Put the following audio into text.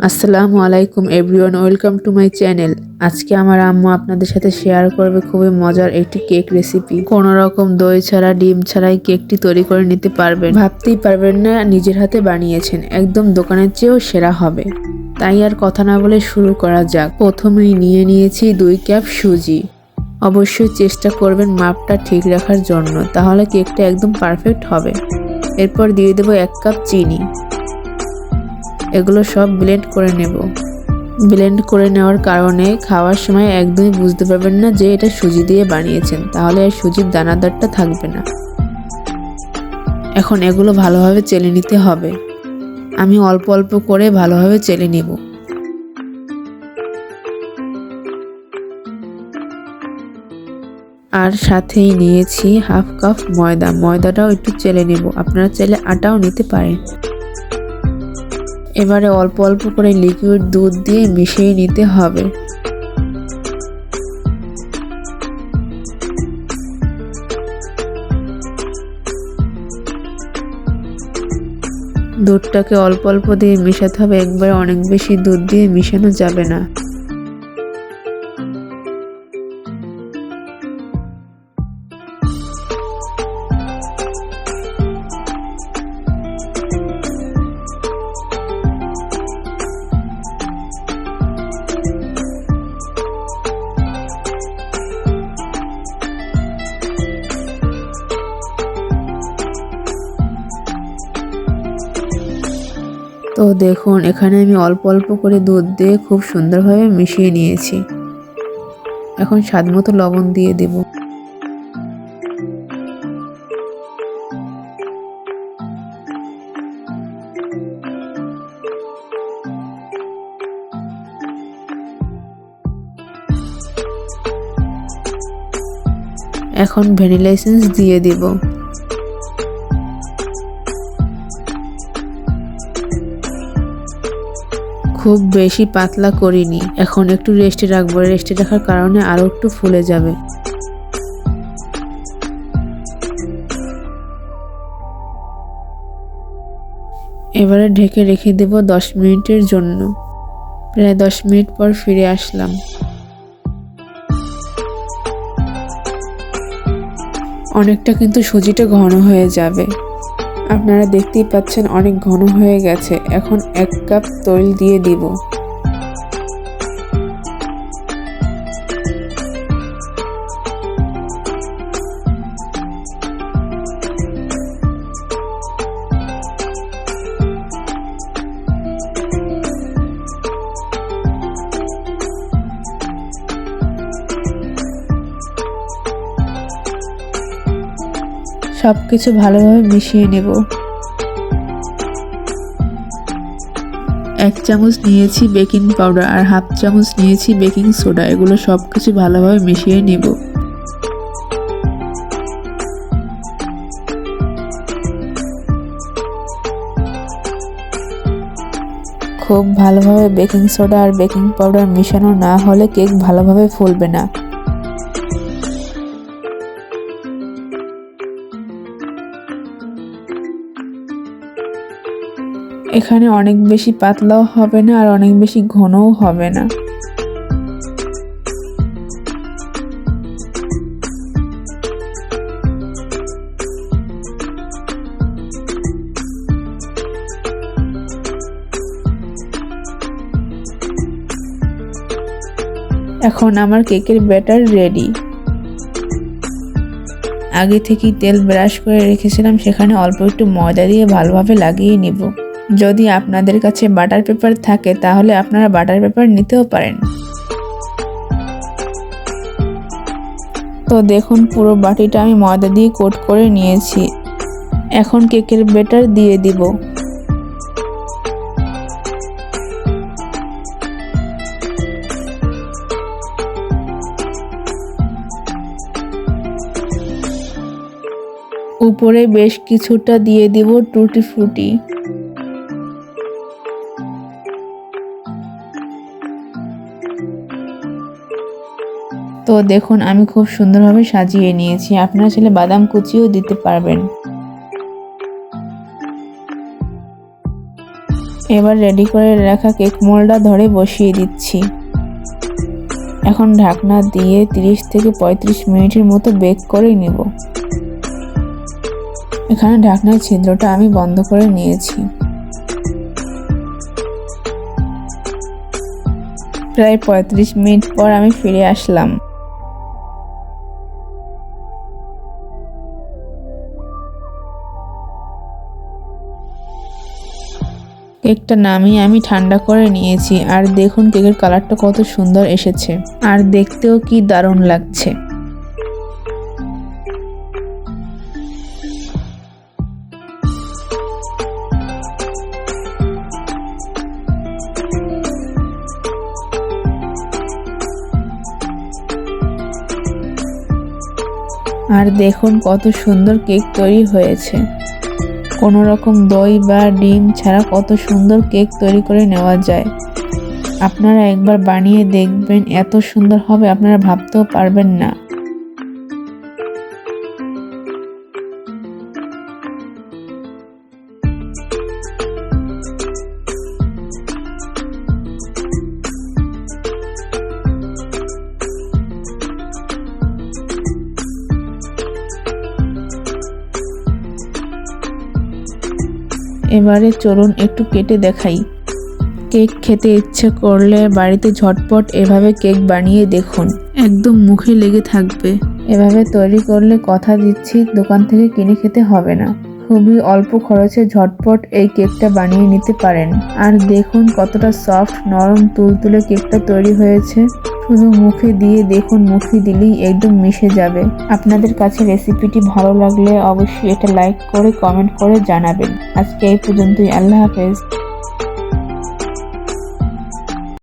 আসসালামু আলাইকুম everyone, welcome to my channel. আজকে আমার আম্মু আপনাদের সাথে শেয়ার করবে খুবই মজার একটি কেক রেসিপি। কোনো রকম দই ছাড়া, ডিম ছাড়াই কেকটি তৈরি করে নিতে পারবেন। ভাবতেই পারবেন না, নিজের হাতে বানিয়েছেন। একদম দোকানের চেয়েও সেরা হবে। তাই আর কথা না বলে শুরু করা যাক। প্রথমেই নিয়ে নিয়েছি দুই কাপ সুজি। অবশ্যই চেষ্টা করবেন মাপটা ঠিক রাখার জন্য, তাহলে কেকটা একদম পারফেক্ট হবে। এরপর দিয়ে দেবো এক কাপ চিনি। এগুলো সব ব্লেন্ড করে নেব। ব্লেন্ড করে নেওয়ার কারণে খাওয়ার সময় একদমই বুঝতে পারবেন না যে এটা সুজি দিয়ে বানিয়েছেন, তাহলে আর সুজির দানাদারটা থাকবে না। এখন এগুলো ভালোভাবে চেলে নিতে হবে। আমি অল্প অল্প করে ভালোভাবে চেলে নেব। আর সাথেই নিয়েছি হাফ কাপ ময়দা। ময়দাটাও একটু চেলে নেব। আপনারা চেলে আটাও নিতে পারেন। এবারে অল্প অল্প করে লিকুইড দুধ দিয়ে মিশিয়ে নিতে হবে। দুধটাকে অল্প অল্প দিয়ে মেশাতে হবে, একবারে অনেক বেশি দুধ দিয়ে মিশানো যাবে না। তো দেখুন, এখানে আমি অল্প অল্প করে দুধ দিয়ে খুব সুন্দরভাবে মিশিয়ে নিয়েছি। এখন স্বাদ মতো লবণ দিয়ে দেব। এখন ভ্যানিলা এসেন্স দিয়ে দেব। খুব বেশি পাতলা করিনি। এখন একটু রেস্টে রাখব। রেস্টে রাখার কারণে আরও একটু ফুলে যাবে। এবারে ঢেকে রেখে দেব দশ মিনিটের জন্য। প্রায় দশ মিনিট পর ফিরে আসলাম। অনেকটা কিন্তু সুজিটা ঘন হয়ে যাবে। আপনারা দেখতেই পাচ্ছেন অনেক ঘন হয়ে গেছে। এখন এক কাপ তৈল দিয়ে দিব। সব কিছু ভালোভাবে মিশিয়ে নেব। এক চামচ নিয়েছি বেকিং পাউডার আর হাফ চামচ নিয়েছি বেকিং সোডা। এগুলো সব কিছু ভালোভাবে মিশিয়ে নেব। খুব ভালোভাবে বেকিং সোডা আর বেকিং পাউডার মিশানো না হলে কেক ভালোভাবে ফুলবে না। এখানে অনেক বেশি পাতলাও হবে না আর অনেক বেশি ঘনও হবে না। এখন আমার কেকের ব্যাটার রেডি। আগে থেকেই তেল ব্রাশ করে রেখেছিলাম, সেখানে অল্প একটু ময়দা দিয়ে ভালোভাবে লাগিয়ে নিব। যদি আপনাদের কাছে বাটার পেপার থাকে, তাহলে আপনারা বাটার পেপার নিতেও পারেন। তো দেখুন, পুরো বাটিটা আমি ময়দা দিয়ে কোট করে নিয়েছি। এখন কেকের বেটার দিয়ে দিব। উপরে বেশ কিছুটা দিয়ে দিব টুটি ফ্রুটি তো দেখুন, আমি খুব সুন্দরভাবে সাজিয়ে নিয়েছি। আপনারা ছেলে বাদাম কুচিও দিতে পারবেন। এবার রেডি করে রাখা কেক মোলটা ধরে বসিয়ে দিচ্ছি। এখন ঢাকনা দিয়ে 30 থেকে 35 মিনিটের মতো বেক করে নেব। এখানে ঢাকনার ছিদ্রটা আমি বন্ধ করে নিয়েছি। প্রায় 35 মিনিট পর আমি ফিরে আসলাম। কেকটা নামিয়ে আমি ঠান্ডা করে নিয়েছি। আর দেখুন কেকের কালারটা কত সুন্দর এসেছে। আর দেখতেও কি দারুণ লাগছে। আর দেখুন কত সুন্দর কেক তৈরি হয়েছে। কোনো রকম দই বা ডিম ছাড়া কত সুন্দর কেক তৈরি করে নেওয়া যায়। আপনারা একবার বানিয়ে দেখবেন, এত সুন্দর হবে, আপনারা ভাবতেও পারবেন না। এবারে চলুন একটু কেটে দেখাই। কেক খেতে ইচ্ছে করলে বাড়িতে ঝটপট এভাবে কেক বানিয়ে দেখুন। একদম মুখে লেগে থাকবে। এভাবে তৈরি করলে কথা দিচ্ছি দোকান থেকে কিনে খেতে হবে না। খুবই অল্প খরচে ঝটপট এই কেকটা বানিয়ে নিতে পারেন। আর দেখুন কতটা সফট, নরম, তুলতুলে কেকটা তৈরি হয়েছে। শুধু মুখে দিয়ে দেখুন, মুখে দিলেই একদম মিশে যাবে। আপনাদের কাছে রেসিপিটি ভালো লাগলে অবশ্যই এটা লাইক করে, কমেন্ট করে জানাবেন। আজকে এই পর্যন্তই, আল্লাহ হাফেজ।